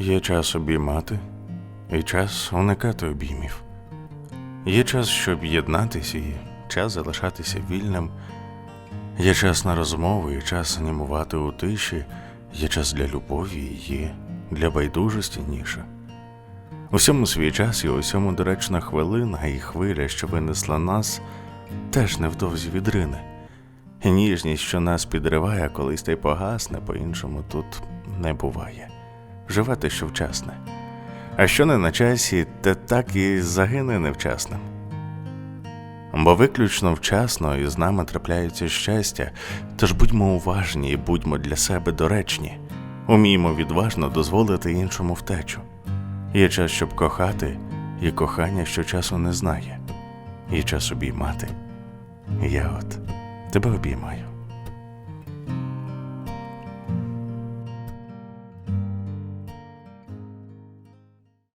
Є час обіймати і час уникати обіймів. Є час, щоб єднатися, і час залишатися вільним. Є час на розмови, і час анімувати у тиші, є час для любові, і є для байдужості ніша. Усьому свій час і усьому доречна хвилина і хвиля, що винесла нас, теж невдовзі відрине. І ніжність, що нас підриває, колись та й погасне, по-іншому тут не буває. Живе те, що вчасне. А що не на часі, те так і загине невчасним. Бо виключно вчасно і з нами трапляється щастя, тож будьмо уважні і будьмо для себе доречні, уміємо відважно дозволити іншому втечу. Є час, щоб кохати, і кохання, що часу не знає. Є час обіймати. Я от тебе обіймаю.